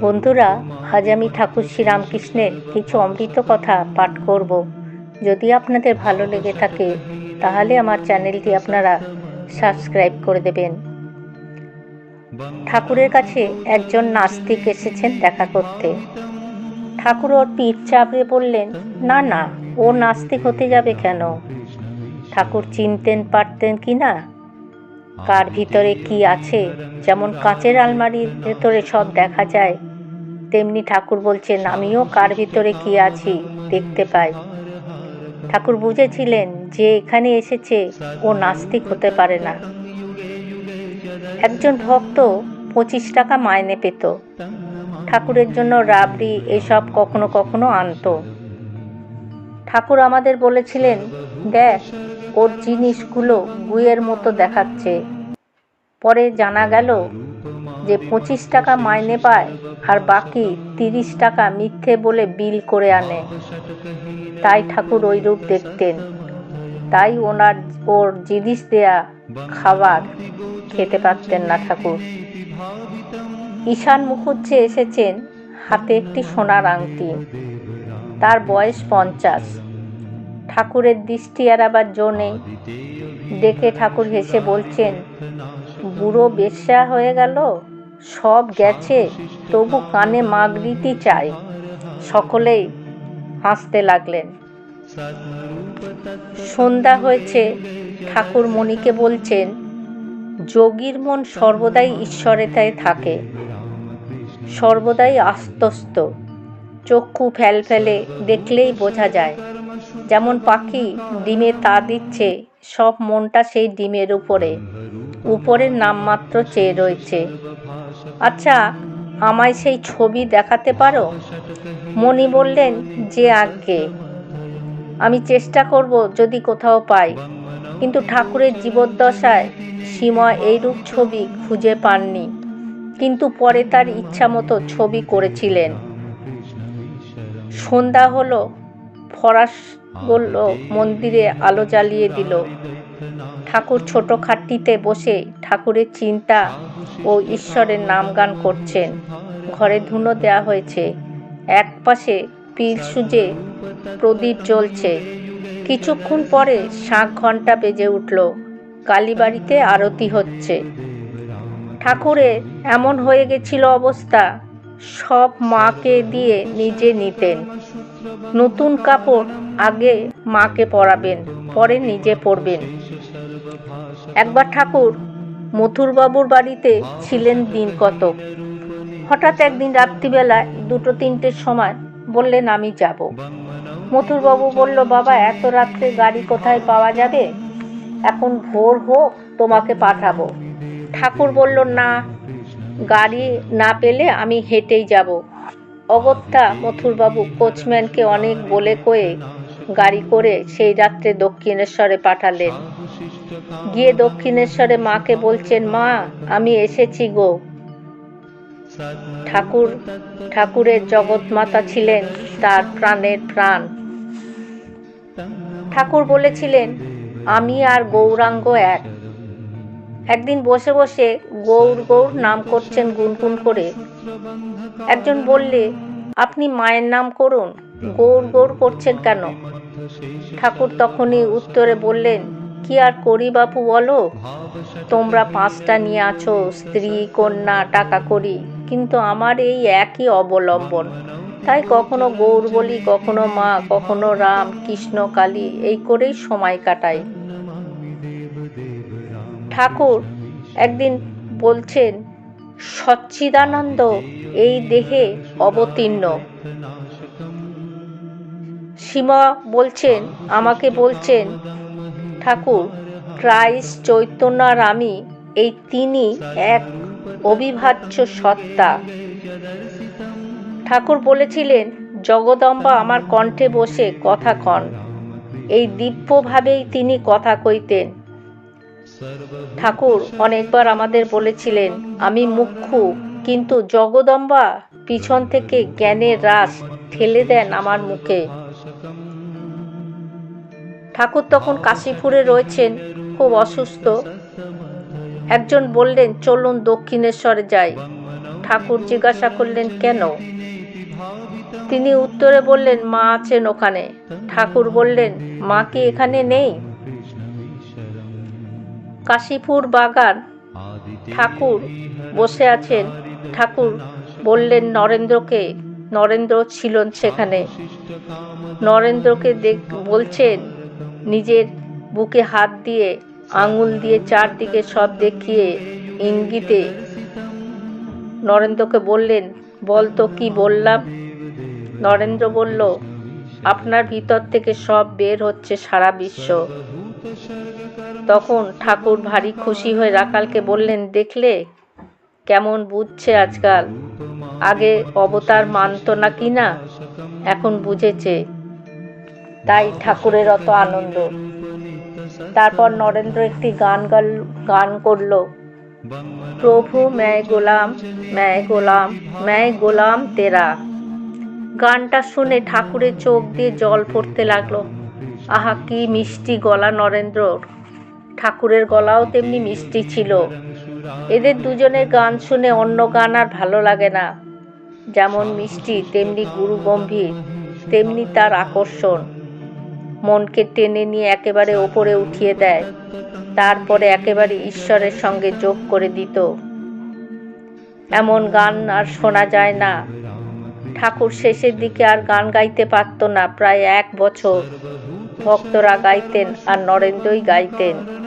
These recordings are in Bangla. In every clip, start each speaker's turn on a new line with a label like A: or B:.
A: বন্ধুরা, আজ আমি ঠাকুর শ্রীরামকৃষ্ণের কিছু অমৃত কথা পাঠ করব। যদি আপনাদের ভালো লেগে থাকে, তাহলে আমার চ্যানেলটি আপনারা সাবস্ক্রাইব করে দেবেন। ঠাকুরের কাছে একজন নাস্তিক এসেছেন দেখা করতে। ঠাকুর ওর পিঠ চাপড়ে বললেন, না না, ও নাস্তিক হতে যাবে কেন? ঠাকুর চিনতেন, পারতেন কি না? কার ভিতরে কি আছে? যেমন কাঁচের আলমারির ভেতরে সব দেখা যায়। তেমনি ঠাকুর বলছেন, আমিও কার ভিতরে কি আছি দেখতে পাই। ঠাকুর বুঝেছিলেন যে এখানে এসেছে, ও নাস্তিক হতে পারে না। একজন ভক্ত পঁচিশ টাকা মাইনে পেত। ঠাকুরের জন্য রাবড়ি এসব কখনো কখনো আনতো। ঠাকুর আমাদের বলেছিলেন, দেখ, ওর জিনিসগুলো গুয়ের মতো দেখাচ্ছে। পরে জানা গেল যে পঁচিশ টাকা মাইনে পায় আর বাকি তিরিশ টাকা মিথ্যে বলে বিল করে আনে। তাই ঠাকুর ওই রূপ দেখতেন। তাই ওনার, ওর জিনিস দেয়া খাবার খেতে পারতেন না ঠাকুর। ঈশান মুখুজ্জে এসেছেন হাতে একটি সোনার আংটি। তার বয়স পঞ্চাশ। ঠাকুরের দৃষ্টি এড়াবার জো নেই। দেখে ঠাকুর হেসে বলছেন, বুড়ো বেশ্যা হয়ে গেল? সব গেছে, তবু কানে মাগরিটি চাই। সকলেই হাসতে লাগলেন। সন্ধ্যা হয়েছে, ঠাকুর মণিকে বলছেন, যোগীর মন সর্বদাই ঈশ্বরেতায় থাকে, সর্বদাই আস্তস্ত। চক্ষু ফেল ফেলে দেখলেই বোঝা যায়। যেমন পাখি ডিমে তা দিচ্ছে, সব মনটা সেই ডিমের উপরে। উপরের নামমাত্র চেয়ে রয়েছে। আচ্ছা আমায় সেই ছবি দেখাতে পারো? মণি বললেন, যে আজ্ঞে। আমি চেষ্টা করব যদি কোথাও পাই। কিন্তু ঠাকুরের জীবদ্দশায় সীমা এইরূপ ছবি খুঁজে পাননি। কিন্তু পরে তার ইচ্ছা মতো ছবি করেছিলেন। সন্ধ্যা হলো, ফরাস বলল, মন্দিরে আলো জ্বালিয়ে দিল। ঠাকুর ছোট খাটটিতে বসে ঠাকুরের চিন্তা ও ঈশ্বরের নাম গান করছেন। ঘরে ধুনো দেয়া হয়েছে। এক পাশে পিল সুজে প্রদীপ জ্বলছে। কিছুক্ষণ পরে শাঁখ ঘণ্টা বেজে উঠল। কালীবাড়িতে আরতি হচ্ছে। ঠাকুরের এমন হয়ে গেছিল অবস্থা সব মাকে দিয়ে নিজে নিতেন। নতুন কাপড় আগে মাকে পরাবেন, পরে নিজে পরবেন। একবার ঠাকুর মথুরবাবুর বাড়িতে ছিলেন দিন কতক। হঠাৎ একদিন রাত্রিবেলায় দুটো তিনটের সময় বললেন, আমি যাব। মথুরবাবু বলল, বাবা, এত রাত্রে গাড়ি কোথায় পাওয়া যাবে? এখন ভোর হোক, তোমাকে পাঠাবো। ঠাকুর বলল, না গাড়ি না পেলে আমি হেঁটেই যাব। অগত্যা মথুরবাবু কোচম্যানকে অনেক বলে কয়ে গাড়ি করে সেই রাত্রে দক্ষিণেশ্বরে পাঠালেন। গিয়ে দক্ষিণেশ্বরে মাকে বলছেন, মা, আমি এসেছি গো। ঠাকুর, ঠাকুরের জগৎমাতা ছিলেন তার প্রাণের প্রাণ। ঠাকুর বলেছিলেন, আমি আর গৌরাঙ্গ এক। একদিন বসে বসে গৌর গৌর নাম করছেন গুনগুন করে। একজন বললে, আপনি মায়ের নাম করুন। গৌর গৌর করছেন কেন? ঠাকুর তখনই উত্তরে বললেন, কি আর করি বাপু বলো? তোমরা পাঁচটা নিয়ে আছো, স্ত্রী, কন্যা, টাকা করি, কিন্তু আমার এই একই অবলম্বন। তাই কখনো গৌর বলি, কখনো মা, কখনো রাম, কৃষ্ণ, কালী, এই করেই সময় কাটাই। ঠাকুর একদিন বলছেন, সচ্চিদানন্দ, এই দেহে অবতীর্ণ। সীমা বলছেন, আমাকে বলছেন, ঠাকুর, ক্রাইস্ট চৈতন্য আর আমি, এই তিনি এক অবিভাজ্য সত্তা। ঠাকুর বলেছিলেন, জগদম্বা আমার কণ্ঠে বসে কথা কন। এই দিব্যভাবেই তিনি কথা কইতেন। ঠাকুর অনেকবার আমাদের বলেছিলেন, আমি মুখ্যু, কিন্তু জগদম্বা পিছন থেকে জ্ঞানের রাস ঠেলে দেন আমার মুখে। ঠাকুর তখন কাশীপুরে রয়েছেন, খুব অসুস্থ। একজন বললেন, চলুন দক্ষিণেশ্বরে যাই। ঠাকুর জিজ্ঞাসা করলেন, কেন? তিনি উত্তরে বললেন, মা আছেন ওখানে। ঠাকুর বললেন, মা কি এখানে নেই? কাশীপুর বাগান ঠাকুর বসে আছেন। ঠাকুর বললেন, নরেন্দ্রকে, নরেন্দ্র ছিলেন সেখানে। নরেন্দ্রকে দেখ, বলছেন, নিজের বুকে হাত দিয়ে, আঙুল দিয়ে চারদিকে সব দেখিয়ে ইঙ্গিতে। নরেন্দ্রকে বললেন, বল তো কি বললাম? নরেন্দ্র বলল, আপনার ভিতর থেকে সব বের হচ্ছে সারা বিশ্ব। তখন ঠাকুর ভারী খুশি হয়ে রাখালকে বললেন, দেখলে কেমন বুঝছে আজকাল? আগে অবতার মানত না কি না? এখন বুঝেছে। তাই ঠাকুরের অত আনন্দ। তারপর নরেন্দ্র একটি গান গাল, গান করল, প্রভু ম্যায় গোলাম ম্যায় গোলাম ম্যায় গোলাম তেরা। গানটা শুনে ঠাকুরের চোখ দিয়ে জল পড়তে লাগল। আহা, কি মিষ্টি গলা নরেন্দ্রর। ঠাকুরের গলাও তেমনি মিষ্টি ছিল। এদের দুজনের গান শুনে অন্য গান আর ভালো লাগে না। যেমন মিষ্টি, তেমনি গুরু গম্ভীর তেমনি তার আকর্ষণ। মনকে টেনে নিয়ে একেবারে ওপরে উঠিয়ে দেয়। তারপরে একেবারে ঈশ্বরের সঙ্গে যোগ করে দিত। এমন গান আর শোনা যায় না। ঠাকুর শেষের দিকে আর গান গাইতে পারত না। প্রায় এক বছর ভক্তরা গাইতেন আর নরেন্দ্রই গাইতেন।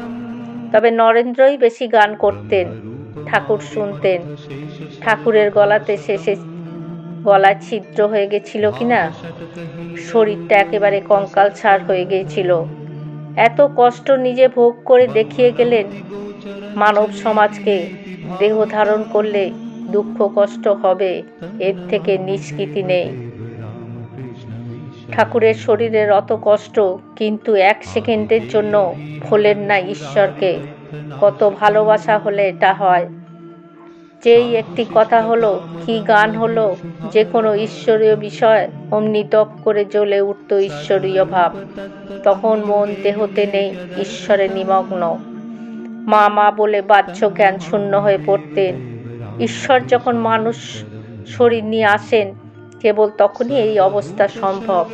A: তবে নরেন্দ্রই বেশি গান করতেন, ঠাকুর শুনতেন। ঠাকুরের গলাতে শেষে গলা ছিদ্র হয়ে গেছিল কিনা? শরীরটা একেবারে কঙ্কাল ছাড় হয়ে গিয়েছিল। এত কষ্ট নিজে ভোগ করে দেখিয়ে গেলেন মানব সমাজকে। দেহ ধারণ করলে দুঃখ কষ্ট হবে, এর থেকে নিষ্কৃতি নেই। ঠাকুরের শরীরের অত কষ্ট, কিন্তু এক সেকেন্ডের জন্য ভোলেন না ঈশ্বরকে। কত ভালোবাসা হলে এটা হয়। যেই একটি কথা হলো, কি গান হলো, যে কোনো ঈশ্বরীয় বিষয়, অমনি দপ করে জ্বলে উঠত ঈশ্বরীয় ভাব। তখন মন দেহতে নেই, ঈশ্বরে নিমগ্ন। মা মা বলে বাহ্য জ্ঞান শূন্য হয়ে পড়তেন। ঈশ্বর যখন মানুষ শরীর নিয়ে আসেন কেবল তখনই এই অবস্থা সম্ভব।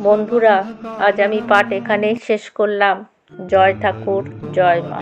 A: বন্ধুরা, আজ আমি পাঠ এখানেই শেষ করলাম। জয় ঠাকুর, জয় মা।